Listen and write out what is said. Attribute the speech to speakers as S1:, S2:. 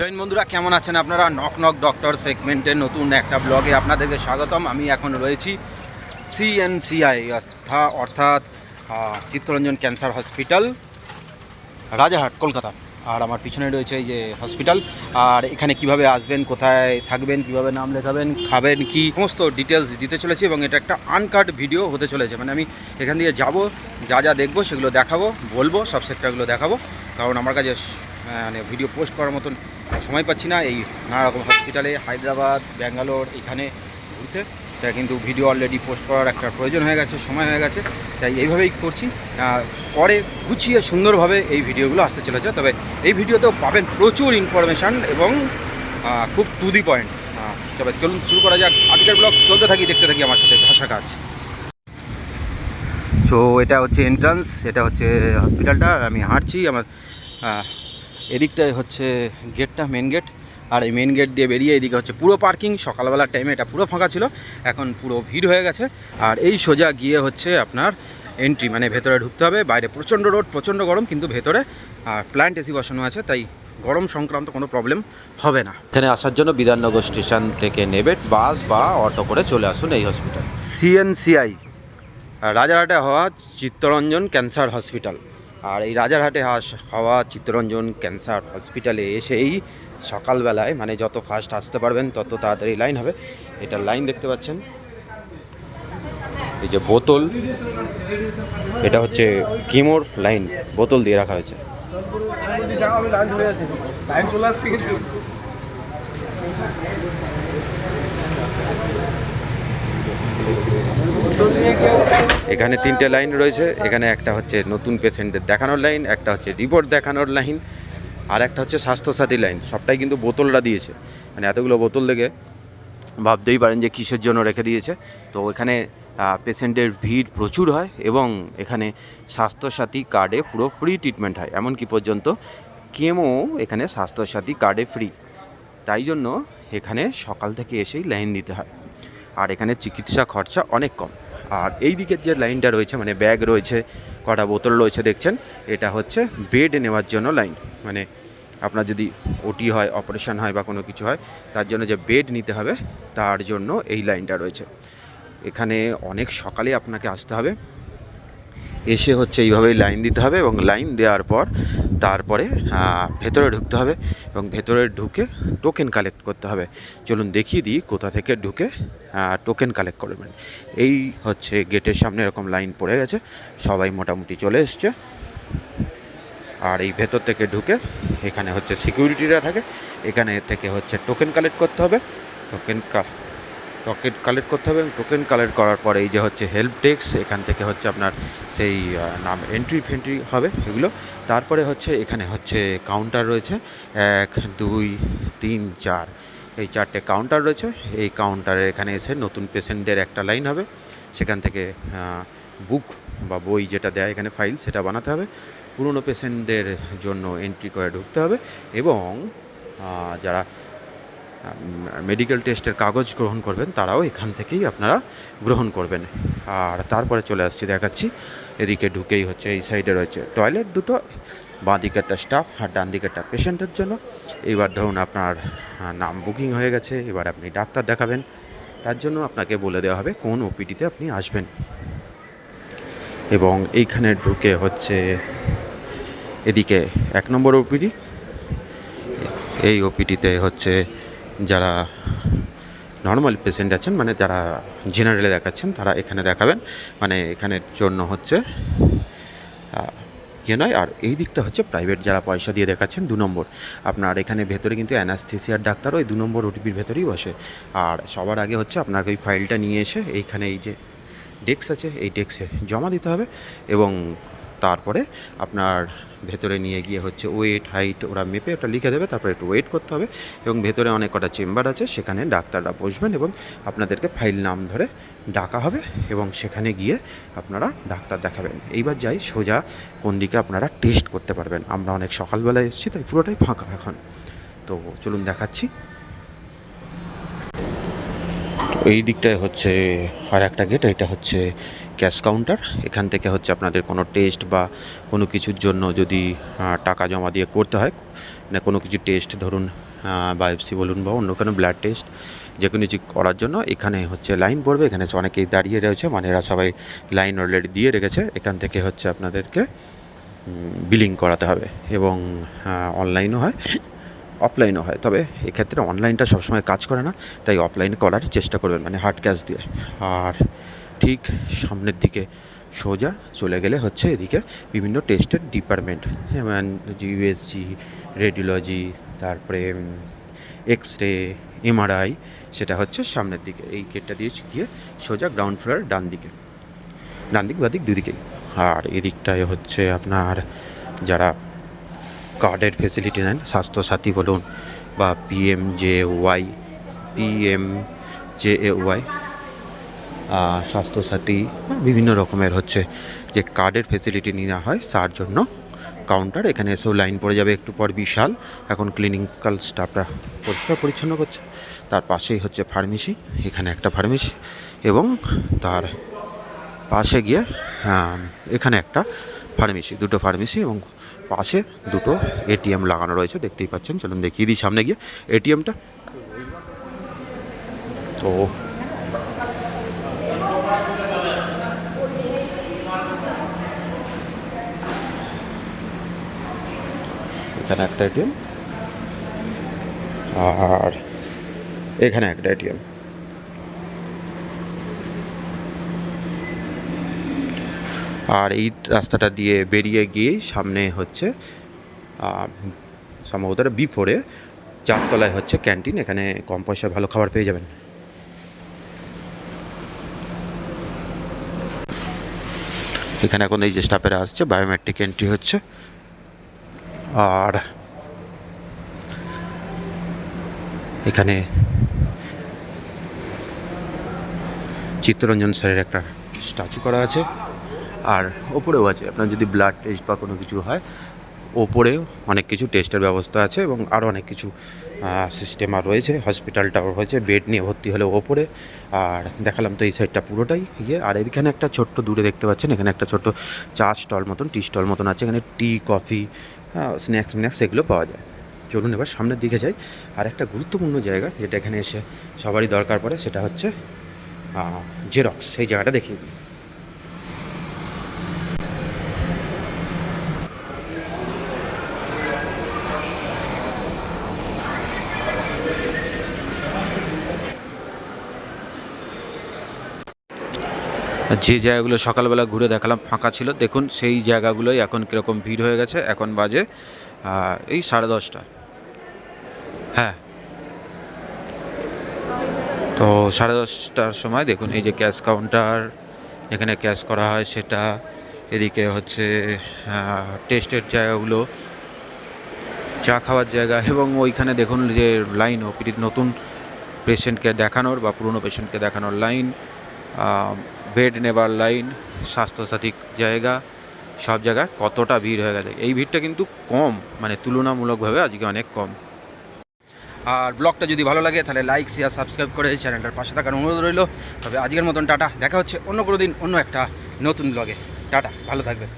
S1: জৈন বন্ধুরা, কেমন আছেন আপনারা? নক নক ডক্টর সেগমেন্টের নতুন একটা ব্লগে আপনাদেরকে স্বাগতম। আমি এখন রয়েছি সিএনসিআই অর্থাৎ চিত্তরঞ্জন ক্যান্সার হসপিটাল, রাজারহাট, কলকাতা। আর আমার পিছনে রয়েছে এই যে হসপিটাল। আর এখানে কীভাবে আসবেন, কোথায় থাকবেন, কীভাবে নাম লেখাবেন, খাবেন, কি সমস্ত ডিটেলস দিতে চলেছি এবং এটা একটা আনকাট ভিডিও হতে চলেছে। মানে আমি এখান দিয়ে যাব, যা যা দেখব সেগুলো দেখাবো, বলব সব সেক্টরগুলো দেখাবো। কারণ আমার কাছে মানে ভিডিও পোস্ট করার মতন সময় পাচ্ছি না। এই নানা রকম হসপিটালে হায়দ্রাবাদ, ব্যাঙ্গালোর, এখানে ঘুরতে। তাই কিন্তু ভিডিও অলরেডি পোস্ট করার একটা প্রয়োজন হয়ে গেছে, সময় হয়ে গেছে। তাই এইভাবেই করছি। পরে গুছিয়ে সুন্দরভাবে এই ভিডিওগুলো আসতে চলেছে। তবে এই ভিডিওতেও পাবেন প্রচুর ইনফরমেশান এবং খুব টু দি পয়েন্ট তবে চলুন শুরু করা যাক। আজকের ব্লগ চলতে থাকি, দেখতে থাকি আমার সাথে ভাষা কাজ। সো এটা হচ্ছে এন্ট্রান্স এটা হচ্ছে হসপিটালটা আমি হাঁটছি, আমার এদিকটায় হচ্ছে গেটটা মেন গেট আর এই মেন গেট দিয়ে বেরিয়ে এদিকে হচ্ছে পুরো পার্কিং সকালবেলার টাইমে এটা পুরো ফাঁকা ছিল এখন পুরো ভিড় হয়ে গেছে। আর এই সোজা গিয়ে হচ্ছে আপনার এন্ট্রি মানে ভেতরে ঢুকতে হবে। বাইরে প্রচণ্ড রোড প্রচণ্ড গরম কিন্তু ভেতরে আর প্ল্যান্ট এসি বসানো আছে তাই গরম সংক্রান্ত কোনো প্রবলেম হবে না।
S2: এখানে আসার জন্য বিধাননগর স্টেশন থেকে নেবে বাস বা অটো করে চলে আসুন এই হসপিটাল
S1: সিএনসিআই রাজারহাটে হওয়া চিত্তরঞ্জন ক্যান্সার হসপিটাল আর এই রাজারহাটে হাস- হওয়া চিত্তরঞ্জন ক্যান্সার হসপিটালে এসেই সকালবেলায় মানে যত ফাস্ট আসতে পারবেন, তত তাড়াতাড়ি লাইন হবে। এটা লাইন দেখতে পাচ্ছেন। এই যে বোতল, এটা হচ্ছে কিমোর লাইন বোতল দিয়ে রাখা হয়েছে। এখানে তিনটে লাইন রয়েছে, এখানে একটা হচ্ছে নতুন পেশেন্টের দেখানোর লাইন, একটা হচ্ছে রিপোর্ট দেখানোর লাইন, আর একটা হচ্ছে স্বাস্থ্যসাথী লাইন। সবটাই কিন্তু বোতলটা দিয়েছে। মানে এতগুলো বোতল দেখে ভাবতেই পারেন যে কিসের জন্য রেখে দিয়েছে। তো এখানে পেশেন্টের ভিড় প্রচুর হয় এবং এখানে স্বাস্থ্যসাথী কার্ডে পুরো ফ্রি ট্রিটমেন্ট হয়। এমনকি পর্যন্ত কেমো এখানে স্বাস্থ্যসাথী কার্ডে ফ্রি। তাই জন্য এখানে সকাল থেকে এসেই লাইন দিতে হয়। আর এখানে চিকিৎসা খরচা অনেক কম। আর এই দিকের যে লাইনটা রয়েছে মানে ব্যাগ রয়েছে, কটা বোতল রয়েছে, দেখছেন, এটা হচ্ছে বেড নেওয়ার জন্য লাইন। মানে আপনার যদি ওটি হয়, অপারেশন হয় বা কোনো কিছু হয়, তার জন্য যে বেড নিতে হবে, তার জন্য এই লাইনটা রয়েছে। এখানে অনেক সকালে আপনাকে আসতে হবে। এসে হচ্ছে এইভাবেই লাইন দিতে হবে এবং লাইন দেওয়ার পর তারপরে ভেতরে ঢুকতে হবে এবং ভেতরে ঢুকে টোকেন কালেক্ট করতে হবে। চলুন দেখিয়ে দিই কোথা থেকে ঢুকে টোকেন কালেক্ট করবেন। এই হচ্ছে গেটের সামনে এরকম লাইন পড়ে গেছে, সবাই মোটামুটি চলে এসছে। আর এই ভেতর থেকে ঢুকে এখানে হচ্ছে সিকিউরিটিরা থাকে, এখানে থেকে হচ্ছে টোকেন কালেক্ট করতে হবে। টোকেন টোকেন কালেক্ট করতে হবে। টোকেন কালেক্ট করার পরে এই যে হচ্ছে হেল্প ডেস্ক এখান থেকে হচ্ছে আপনার সেই নাম এন্ট্রি ফেন্ট্রি হবে এগুলো তারপরে হচ্ছে এখানে হচ্ছে কাউন্টার রয়েছে। এক, দুই, তিন, চার। এই চারটে কাউন্টার রয়েছে। এই কাউন্টারে এখানে এসে নতুন পেশেন্টদের একটা লাইন হবে। সেখান থেকে বুক বা বই যেটা দেয় এখানে ফাইল সেটা বানাতে হবে। পুরনো পেশেন্টদের জন্য এন্ট্রি করে ঢুকতে হবে এবং যারা মেডিকেল টেস্টের কাগজ গ্রহণ করবেন, তারাও এখান থেকেই আপনারা গ্রহণ করবেন। আর তারপরে চলে আসছি, দেখাচ্ছি। এদিকে ঢুকেই হচ্ছে, এই সাইডে রয়েছে টয়লেট দুটো বাঁ দিকেরটা স্টাফ আর ডান দিকেরটা পেশেন্টের জন্য। এবার ধরুন আপনার নাম বুকিং হয়ে গেছে, এবার আপনি ডাক্তার দেখাবেন। তার জন্য আপনাকে বলে দেওয়া হবে কোন ওপিডিতে আপনি আসবেন। এবং এইখানে ঢুকে হচ্ছে, এদিকে এক নম্বর ওপিডি এই ওপিডিতে হচ্ছে যারা নর্মাল পেশেন্ট আছেন মানে যারা জেনারেলে দেখাচ্ছেন, তারা এখানে দেখাবেন। মানে এখানের জন্য হচ্ছে ইয়ে নয়, আর এই দিকটা হচ্ছে প্রাইভেট যারা পয়সা দিয়ে দেখাচ্ছেন, দু নম্বর। আপনার এখানে ভেতরে কিন্তু অ্যানাস্থেসিয়ার ডাক্তারও ওই দু নম্বর ওটিপির ভেতরেই বসে। আর সবার আগে হচ্ছে আপনাকে ওই ফাইলটা নিয়ে এসে, এইখানে এই যে ডেস্ক আছে, এই ডেস্কে জমা দিতে হবে। এবং তারপরে আপনার ভেতরে নিয়ে গিয়ে হচ্ছে ওয়েট হাইট ওরা মেপে ওটা লিখে দেবে, তারপরে একটু ওয়েট করতে হবে এবং ভেতরে অনেক কটা চেম্বার আছে, সেখানে ডাক্তাররা বসবেন এবং আপনাদেরকে ফাইল নাম ধরে ডাকা হবে এবং সেখানে গিয়ে আপনারা ডাক্তার দেখাবেন। এইবার যাই, সোজা কোন দিকে আপনারা টেস্ট করতে পারবেন। আমরা অনেক সকালবেলা এসেছি, তাই পুরোটাই ফাঁকা এখন। তো চলুন দেখাচ্ছি। এই দিকটায় হচ্ছে আর একটা গেট এটা হচ্ছে ক্যাশ কাউন্টার এখান থেকে হচ্ছে আপনাদের কোনো টেস্ট বা কোনো কিছুর জন্য যদি টাকা জমা দিয়ে করতে হয় না কোনো কিছু টেস্ট ধরুন বায়োপসি বলুন বা অন্য কোনো ব্লাড টেস্ট যে কোনো কিছু করার জন্য এখানে হচ্ছে লাইন পড়বে। এখানে অনেকেই দাঁড়িয়ে রয়েছে মানে এরা সবাই লাইন অলরেডি দিয়ে রেখেছে। এখান থেকে হচ্ছে আপনাদেরকে বিলিং করাতে হবে এবং অনলাইনও হয়। অফলাইনও হয়। তবে এক্ষেত্রে অনলাইনটা সবসময় কাজ করে না, তাই অফলাইন করার চেষ্টা করবেন মানে হার্ড ক্যাশ দিয়ে। আর ঠিক সামনের দিকে সোজা চলে গেলে হচ্ছে এদিকে বিভিন্ন টেস্টের ডিপার্টমেন্ট যেমন ইউএসজি রেডিওলজি তারপরে এক্স রে এমআরআই সেটা হচ্ছে সামনের দিকে। এই গেটটা দিয়ে গিয়ে সোজা গ্রাউন্ড ফ্লোর ডান দিকে। ডান দিক বাদিক দুদিকেই। আর এদিকটায় হচ্ছে আপনার যারা কার্ডের ফেসিলিটি নেন, স্বাস্থ্যসাথী বলুন বা PM J Y PM J A Y Swasthyasathi বিভিন্ন রকমের হচ্ছে যে কার্ডের ফেসিলিটি নেওয়া হয়, তার জন্য কাউন্টার এখানে এসেও লাইন পড়ে যাবে, একটু পর বিশাল। এখন ক্লিনিক্যাল স্টাফরা পরিষ্কার পরিচ্ছন্ন করছে। তার পাশেই হচ্ছে ফার্মেসি এখানে একটা ফার্মেসি এবং তার পাশে গিয়ে এখানে একটা ফার্মেসি দুটো ফার্মেসি এবং পাশে দুটো এটিএম লাগানো রয়েছে, দেখতেই পাচ্ছেন। চলুন দেখিয়ে দিই সামনে গিয়ে এটিএমটা। তো এখানে একটা এটিএম, আর এখানে একটা এটিএম। আর এই রাস্তাটা দিয়ে বেরিয়ে গিয়ে সামনে হচ্ছে সম্ভবত বি ফোরে চারতলায় হচ্ছে ক্যান্টিন, এখানে কম পয়সায় ভালো খাবার পেয়ে যাবেন। এখানে এখন এই যে স্টাফেরা আসছে বায়োমেট্রিক এন্ট্রি হচ্ছে। আর এখানে চিত্তরঞ্জন স্যারের একটা স্ট্যাচু করা আছে। আর ওপরেও আছে। আপনার যদি ব্লাড টেস্ট বা কোনো কিছু হয় ওপরেও অনেক কিছু টেস্টের ব্যবস্থা আছে এবং আরও অনেক কিছু সিস্টেম আর রয়েছে। হসপিটালটাও রয়েছে। বেড নিয়ে ভর্তি হলে ওপরে। আর দেখালাম তো এই সাইডটা পুরোটাই। ইয়ে আর এখানে একটা ছোট্ট দূরে দেখতে পাচ্ছেন, এখানে একটা ছোট্ট চা স্টল মতন টি স্টল মতন আছে। এখানে টি কফি স্ন্যাক্স স্ন্যাক্স এগুলো পাওয়া যায়। চলুন এবার সামনের দিকে যাই। আর একটা গুরুত্বপূর্ণ জায়গা, যেটা এখানে এসে সবারই দরকার পড়ে, সেটা হচ্ছে জেরক্স সেই জায়গাটা দেখিয়ে দিই। যে জায়গাগুলো সকালবেলা ঘুরে দেখালাম ফাঁকা ছিল, দেখুন সেই জায়গাগুলোই এখন কীরকম ভিড় হয়ে গেছে, এখন বাজে এই সাড়ে দশটা। হ্যাঁ। তো সাড়ে দশটার সময় দেখুন এই যে ক্যাশ কাউন্টার, এখানে ক্যাশ করা হয় সেটা, এদিকে হচ্ছে টেস্টের জায়গাগুলো, চা খাওয়ার জায়গা এবং ওইখানে দেখুন যে লাইন ওপিডির নতুন পেশেন্টকে দেখানোর বা পুরনো পেশেন্টকে দেখানোর লাইন বেড নেবার লাইন স্বাস্থ্যসাথী জায়গা, সব জায়গায় কতটা ভিড় হয়ে গেছে। এই ভিড়টা কিন্তু কম মানে তুলনামূলকভাবে আজকে অনেক কম। আর ব্লগটা যদি ভালো লাগে, তাহলে লাইক শেয়ার সাবস্ক্রাইব করে চ্যানেলটার পাশে থাকার অনুরোধ রইল। তবে আজকের মতন টাটা, দেখা হচ্ছে অন্য কোনো দিন অন্য একটা নতুন ব্লগে। টাটা, ভালো থাকবেন।